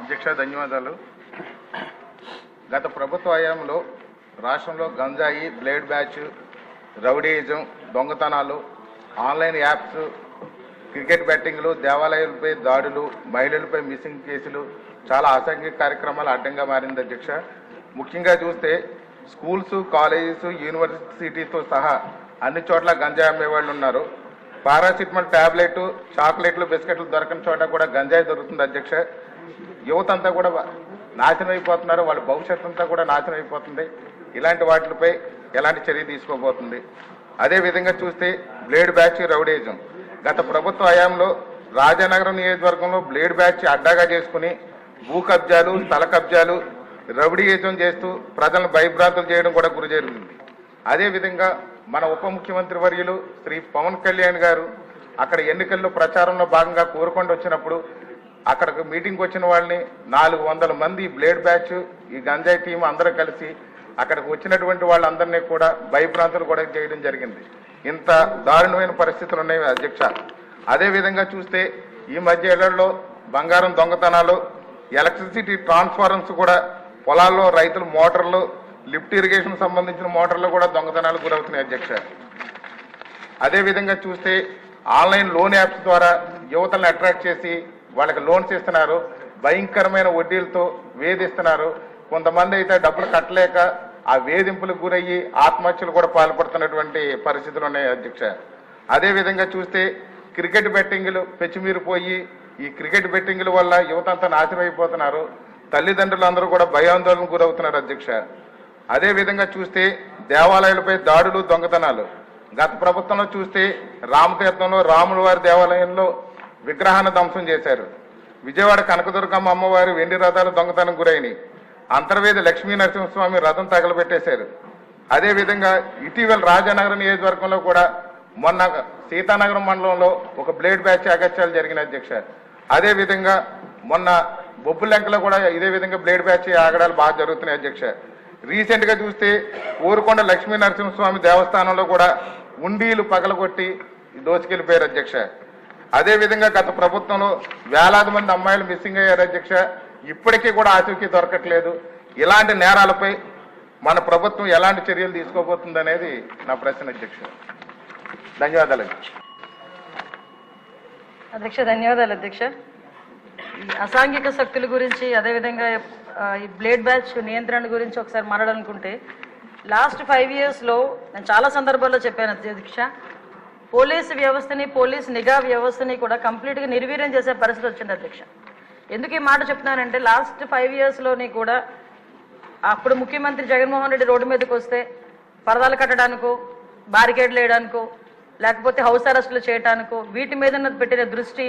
అధ్యక్ష ధన్యవాదాలు. గత ప్రభుత్వ హయాంలో రాష్ట్రంలో గంజాయి బ్లేడ్ బ్యాచ్ రౌడీయిజం దొంగతనాలు ఆన్లైన్ యాప్స్ క్రికెట్ బెట్టింగ్లు దేవాలయాలపై దాడులు మహిళలపై మిస్సింగ్ కేసులు చాలా అసాంఘిక కార్యక్రమాలు అడ్డంగా మారింది అధ్యక్ష. ముఖ్యంగా చూస్తే స్కూల్స్ కాలేజెస్ యూనివర్సిటీతో సహా అన్ని చోట్ల గంజాయి అమ్మేవాళ్ళు ఉన్నారు. పారాసిటమాల్ టాబ్లెట్ చాక్లెట్లు బిస్కెట్లు దొరకని చోట కూడా గంజాయి దొరుకుతుంది అధ్యక్ష. యువత అంతా కూడా నాశనం అయిపోతున్నారు వాళ్ళ భవిష్యత్తు అంతా కూడా నాశనం అయిపోతుంది ఇలాంటి వాటిపై ఎలాంటి చర్య తీసుకోబోతుంది? అదేవిధంగా చూస్తే బ్లేడ్ బ్యాచ్ రౌడేజం. గత ప్రభుత్వ హయాంలో రాజానగరం నియోజకవర్గంలో బ్లేడ్ బ్యాచ్ అడ్డాగా చేసుకుని భూ కబ్జాలు స్థల కబ్జాలు రౌడీయిజం చేస్తూ ప్రజలను భయభ్రాంతులు చేయడం కూడా గురి జరిగింది. అదేవిధంగా మన ఉప ముఖ్యమంత్రి వర్యులు శ్రీ పవన్ కళ్యాణ్ గారు అక్కడ ఎన్నికల్లో ప్రచారంలో భాగంగా కోరుకొని వచ్చినప్పుడు అక్కడికి మీటింగ్ వచ్చిన వాళ్ళని నాలుగు వందల మంది బ్లేడ్ బ్యాచ్ ఈ గంజాయి టీం అందరూ కలిసి అక్కడికి వచ్చినటువంటి వాళ్ళందరినీ కూడా భయభ్రాంతులు కూడా చేయడం జరిగింది. ఇంత దారుణమైన పరిస్థితులు ఉన్నాయి అధ్యక్ష. అదేవిధంగా చూస్తే ఈ మధ్య ఏళ్ళలో బంగారం దొంగతనాలు ఎలక్ట్రిసిటీ ట్రాన్స్ఫార్మర్స్ కూడా పొలాల్లో రైతులు మోటార్లు లిఫ్ట్ ఇరిగేషన్ సంబంధించిన మోటార్లు కూడా దొంగతనాలు గురవుతున్నాయి అధ్యక్ష. అదేవిధంగా చూస్తే ఆన్లైన్ లోన్ యాప్స్ ద్వారా యువతలను అట్రాక్ట్ చేసి వాళ్ళకి లోన్స్ ఇస్తున్నారు భయంకరమైన వడ్డీలతో వేధిస్తున్నారు. కొంతమంది అయితే డబ్బులు కట్టలేక ఆ వేధింపులకు గురయ్యి ఆత్మహత్యలు కూడా పాల్పడుతున్నటువంటి పరిస్థితులు ఉన్నాయి అధ్యక్ష. అదేవిధంగా చూస్తే క్రికెట్ బెట్టింగ్లు పెచ్చిమీరిపోయి ఈ క్రికెట్ బెట్టింగ్ల వల్ల యువతంతా నాశనమైపోతున్నారు. నాశనం అయిపోతున్నారు తల్లిదండ్రులు అందరూ కూడా భయాందోళనకు గురవుతున్నారు అధ్యక్ష. అదేవిధంగా చూస్తే దేవాలయాలపై దాడులు దొంగతనాలు. గత ప్రభుత్వంలో చూస్తే రామతీర్థంలో రాముల వారి దేవాలయంలో విగ్రహాన్ని ధ్వంసం చేశారు. విజయవాడ కనకదుర్గమ్మ అమ్మవారి వెండి రథాలు దొంగతనం గురైనవి అంతర్వేద లక్ష్మీ నరసింహస్వామి రథం తగలబెట్టేశారు. అదే విధంగా ఇటీవల రాజానగరం నియోజకవర్గంలో కూడా మొన్న సీతానగరం మండలంలో ఒక బ్లేడ్ బ్యాచ్ అగత్యాలు జరిగిన అధ్యక్ష. అదేవిధంగా మొన్న బొబ్బులెంకలో కూడా ఇదే విధంగా బ్లేడ్ బ్యాచ్ ఆగడాలు బాగా జరుగుతున్నాయి అధ్యక్ష. రీసెంట్గా చూస్తే ఊరుకొండ లక్ష్మీ నరసింహస్వామి దేవస్థానంలో కూడా ఉండీలు పగలగొట్టి దోచుకెళ్ళిపోయారు అధ్యక్ష. అదేవిధంగా గత ప్రభుత్వంలో వేలాది మంది అమ్మాయిలు మిస్సింగ్ అయ్యారు అధ్యక్ష. ఇప్పటికీ కూడా ఆచూకీ దొరకట్లేదు. ఇలాంటి నేరాలపై మన ప్రభుత్వం ఎలాంటి చర్యలు తీసుకోబోతుంది అనేది నా ప్రశ్న అధ్యక్ష. ధన్యవాదాలు అధ్యక్ష. ధన్యవాదాలు అధ్యక్ష. అసాంఘిక శక్తుల గురించి అదేవిధంగా ఈ బ్లేడ్ బ్యాచ్ నియంత్రణ గురించి ఒకసారి మాట్లాడాలనుకుంటే లాస్ట్ ఫైవ్ ఇయర్స్లో నేను చాలా సందర్భాల్లో చెప్పాను అధ్యక్ష పోలీసు వ్యవస్థని పోలీస్ నిఘా వ్యవస్థని కూడా కంప్లీట్గా నిర్వీర్యం చేసే పరిస్థితి వచ్చింది అధ్యక్ష. ఎందుకు ఈ మాట చెప్తున్నానంటే లాస్ట్ ఫైవ్ ఇయర్స్లోని కూడా అప్పుడు ముఖ్యమంత్రి జగన్మోహన్ రెడ్డి రోడ్డు మీదకి వస్తే పరదాలు కట్టడానికో బారికేడ్లు వేయడానికో లేకపోతే హౌస్ అరెస్టులు చేయడానికో వీటి మీద పెట్టిన దృష్టి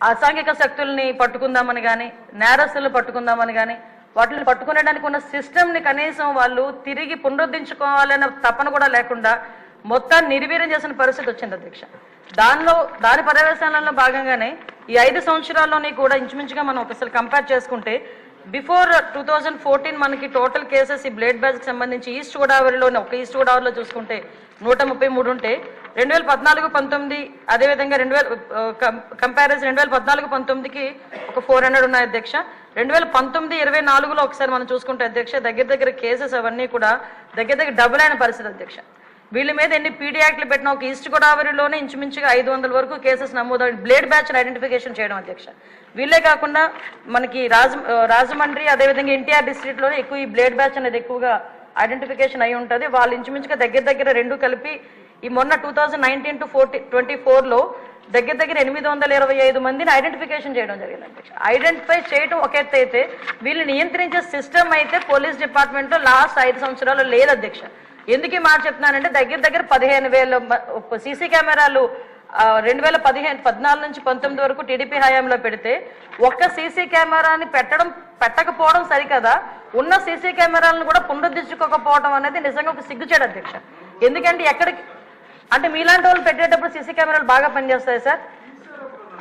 అసాంఘిక శక్తుల్ని పట్టుకుందామని కానీ నేరస్తులను పట్టుకుందామని కానీ వాటిని పట్టుకునేడానికి ఉన్న సిస్టమ్ని కనీసం వాళ్ళు తిరిగి పునరుద్ధరించుకోవాలన్న తపన కూడా లేకుండా మొత్తాన్ని నిర్వీర్యం చేసిన పరిస్థితి వచ్చింది అధ్యక్ష. దానిలో దాని పర్యవేక్షణలో భాగంగానే ఈ ఐదు సంవత్సరాల్లోని కూడా ఇంచుమించుగా మనం ఒకసారి కంపేర్ చేసుకుంటే బిఫోర్ టూ థౌజండ్ ఫోర్టీన్ మనకి టోటల్ కేసెస్ ఈ బ్లేడ్ బ్యాచ్కి సంబంధించి ఈస్ట్ గోదావరిలోనే ఒక ఈస్ట్ గోదావరిలో చూసుకుంటే నూట ముప్పై మూడు ఉంటే రెండు వేల పద్నాలుగు పంతొమ్మిది అదేవిధంగా రెండు వేల కంపారిజన్ రెండు వేల పద్నాలుగు పంతొమ్మిదికి ఒక ఫోర్ హండ్రెడ్ ఉన్నాయి అధ్యక్ష. రెండు వేల పంతొమ్మిది ఇరవై నాలుగులో ఒకసారి మనం చూసుకుంటే అధ్యక్ష దగ్గర దగ్గర కేసెస్ అవన్నీ కూడా దగ్గర దగ్గర డబుల్ అయిన పరిస్థితి అధ్యక్ష. వీళ్ళ మీద ఎన్ని పీడీ యాక్ట్లు పెట్టినా ఒక ఈస్ట్ గోదావరిలోనే ఇంచుమించుగా ఐదు వందల వరకు కేసెస్ నమోదు బ్లేడ్ బ్యాచ్ ఐడెంటిఫికేషన్ చేయడం అధ్యక్ష. వీళ్ళే కాకుండా మనకి రాజ రాజమండ్రి అదేవిధంగా ఎన్టీఆర్ డిస్ట్రిక్ట్లోనే ఎక్కువ ఈ బ్లేడ్ బ్యాచ్ అనేది ఎక్కువగా ఐడెంటిఫికేషన్ అయి ఉంటుంది. వాళ్ళు ఇంచుమించుగా దగ్గర దగ్గర రెండు కలిపి ఈ మొన్న two thousand nineteen to forty twenty ఫోర్లో దగ్గర దగ్గర ఎనిమిది వందల ఇరవై ఐదు మందిని ఐడెంటిఫికేషన్ చేయడం జరిగింది అధ్యక్ష. ఐడెంటిఫై చేయడం ఒక ఎత్తు అయితే వీళ్ళు నియంత్రించే సిస్టమ్ అయితే పోలీస్ డిపార్ట్మెంట్లో లాస్ట్ ఐదు సంవత్సరాలు లేదు అధ్యక్ష. ఎందుకు ఈ మాట చెప్తున్నానంటే దగ్గర దగ్గర పదిహేను వేల సీసీ కెమెరాలు రెండు వేల పదిహేను పద్నాలుగు నుంచి పంతొమ్మిది వరకు టీడీపీ హయాంలో పెడితే ఒక్క సీసీ కెమెరాని పెట్టడం పెట్టకపోవడం సరికదా? ఉన్న సీసీ కెమెరాలను కూడా పునరుద్ధరించుకోకపోవడం అనేది నిజంగా ఒక సిగ్గుచేడు అధ్యక్ష. ఎందుకంటే ఎక్కడికి అంటే మీలాంటి వాళ్ళు పెట్టేటప్పుడు సీసీ కెమెరాలు బాగా పనిచేస్తాయి సార్?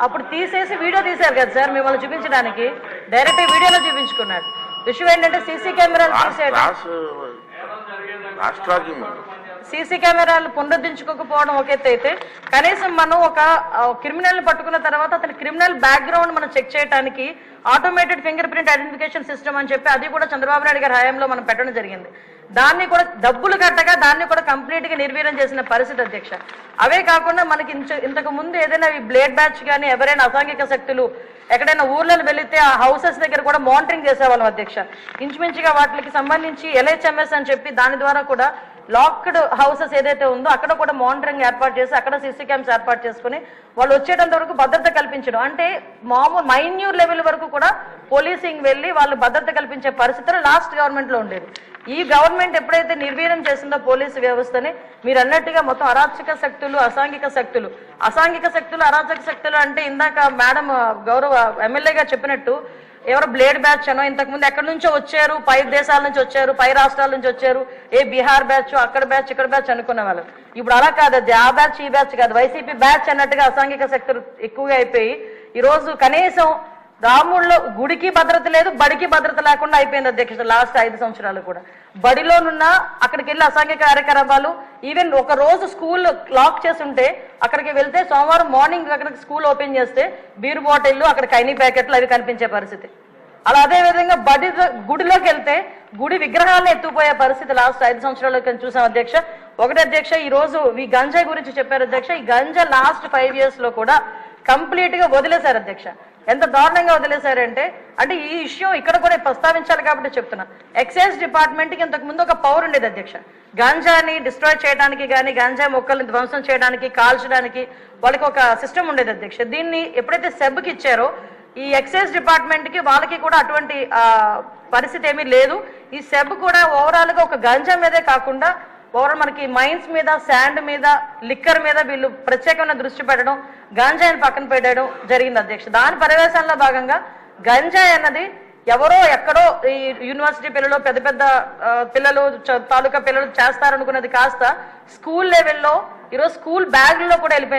అప్పుడు తీసేసి వీడియో తీశారు కదా సార్ మిమ్మల్ని చూపించడానికి. డైరెక్ట్ వీడియోలో చూపించుకున్నాడు విషయం ఏంటంటే సీసీ కెమెరాలు తీసేయడం Acho que eu admiro. CC కెమెరాలు పునరుద్ధరించుకోకపోవడం ఒక ఎత్తు అయితే కనీసం మనం ఒక క్రిమినల్ పట్టుకున్న తర్వాత అతని క్రిమినల్ బ్యాక్గ్రౌండ్ మనం చెక్ చేయడానికి automated fingerprint identification system అని చెప్పి అది కూడా చంద్రబాబు నాయుడు గారి హయాంలో మనం పెట్టడం జరిగింది. దాన్ని కూడా డబ్బులు కట్టగా దాన్ని కూడా కంప్లీట్గా నిర్వీర్యం చేసిన పరిస్థితి అధ్యక్ష. అవే కాకుండా మనకి ఇంచ- ఇంతకు ముందు ఏదైనా ఈ బ్లేడ్ బ్యాచ్ కానీ ఎవరైనా అసాంఘిక శక్తులు ఎక్కడైనా ఊర్లలో వెళితే ఆ హౌసెస్ దగ్గర కూడా మానిటరింగ్ చేసేవాళ్ళం అధ్యక్ష. ఇంచుమించుగా వాటికి సంబంధించి ఎల్హెచ్ఎంఎస్ అని చెప్పి దాని ద్వారా కూడా లాక్డ్ హౌసెస్ ఏదైతే ఉందో అక్కడ కూడా మానిటరింగ్ ఏర్పాటు చేసి అక్కడ సీసీ క్యామ్స్ ఏర్పాటు చేసుకుని వాళ్ళు వచ్చేటంత వరకు భద్రత కల్పించడం. అంటే మామూలు మైన్యూర్ లెవెల్ వరకు కూడా పోలీసింగ్ వెళ్ళి వాళ్ళు భద్రత కల్పించే పరిస్థితులు లాస్ట్ గవర్నమెంట్లో ఉండేది ఈ గవర్నమెంట్ ఎప్పుడైతే నిర్వీర్యం చేసిందో పోలీసు వ్యవస్థని మీరు అన్నట్టుగా మొత్తం అరాచక శక్తులు అసాంఘిక శక్తులు. అసాంఘిక శక్తులు అరాచక శక్తులు అంటే ఇందాక మేడం గౌరవ ఎమ్మెల్యేగా చెప్పినట్టు ఎవరో బ్లేడ్ బ్యాచ్ అనో ఇంతకు ముందు ఎక్కడి నుంచో వచ్చారు? పై దేశాల నుంచి వచ్చారు? పై రాష్ట్రాల నుంచి వచ్చారు? ఏ బీహార్ బ్యాచ్ అక్కడ బ్యాచ్ ఇక్కడ బ్యాచ్ అనుకునే వాళ్ళు. ఇప్పుడు అలా కాదు అది ఆ బ్యాచ్ ఈ బ్యాచ్ కాదు. వైసీపీ బ్యాచ్ అన్నట్టుగా అసాంఘిక శక్తులు ఎక్కువగా అయిపోయి ఈ రోజు కనీసం రాముల్లో గుడికి భద్రత లేదు బడికి భద్రత లేకుండా అయిపోయింది అధ్యక్షుడు లాస్ట్ ఐదు సంవత్సరాలు కూడా. బడిలోనున్న అక్కడికి వెళ్ళి అసాంఘిక కార్యకలాపాలు ఈవెన్ ఒక రోజు స్కూల్ లాక్ చేసి ఉంటే అక్కడికి వెళ్తే సోమవారం మార్నింగ్ అక్కడికి స్కూల్ ఓపెన్ చేస్తే బీర్ బాటిల్లు అక్కడ కైనీ ప్యాకెట్లు అవి కనిపించే పరిస్థితి. అలా అదే విధంగా బడి గుడిలోకి వెళ్తే గుడి విగ్రహాలను ఎత్తుపోయే పరిస్థితి లాస్ట్ ఐదు సంవత్సరాలు చూసాం అధ్యక్ష. ఒకటి అధ్యక్ష ఈ రోజు ఈ గంజా గురించి చెప్పారు అధ్యక్ష. ఈ గంజా లాస్ట్ ఫైవ్ ఇయర్స్లో కూడా కంప్లీట్గా వదిలేశారు అధ్యక్ష. ఎంత దారుణంగా వదిలేశారంటే అంటే ఈ విషయం ఇక్కడ కూడా ప్రస్తావించాలి కాబట్టి చెప్తున్నా. ఎక్సైజ్ డిపార్ట్మెంట్కి ఇంతకు ముందు ఒక పవర్ ఉండేది అధ్యక్ష. గాంజాని డిస్ట్రాయ్ చేయడానికి కానీ గాంజా మొక్కల్ని ధ్వంసం చేయడానికి కాల్చడానికి వాళ్ళకి ఒక సిస్టమ్ ఉండేది అధ్యక్ష. దీన్ని ఎప్పుడైతే సెబ్కి ఇచ్చారో ఈ ఎక్సైజ్ డిపార్ట్మెంట్కి వాళ్ళకి కూడా అటువంటి పరిస్థితి ఏమీ లేదు. ఈ సెబ్ కూడా ఓవరాల్గా ఒక గంజా మీదే కాకుండా ఓవరాల్ మనకి మైన్స్ మీద శాండ్ మీద లిక్కర్ మీద వీళ్ళు ప్రత్యేకమైన దృష్టి పెట్టడం గంజాయిని పక్కన పెట్టడం జరిగింది అధ్యక్ష. దాని పర్యవేశంలో భాగంగా గంజాయి అన్నది ఎవరో ఎక్కడో ఈ యూనివర్సిటీ పిల్లలు పెద్ద పెద్ద పిల్లలు తాలూకా పిల్లలు చేస్తారనుకున్నది కాస్త స్కూల్ లెవెల్లో ఈరోజు స్కూల్ బ్యాగ్లో కూడా వెళ్ళిపోయింది.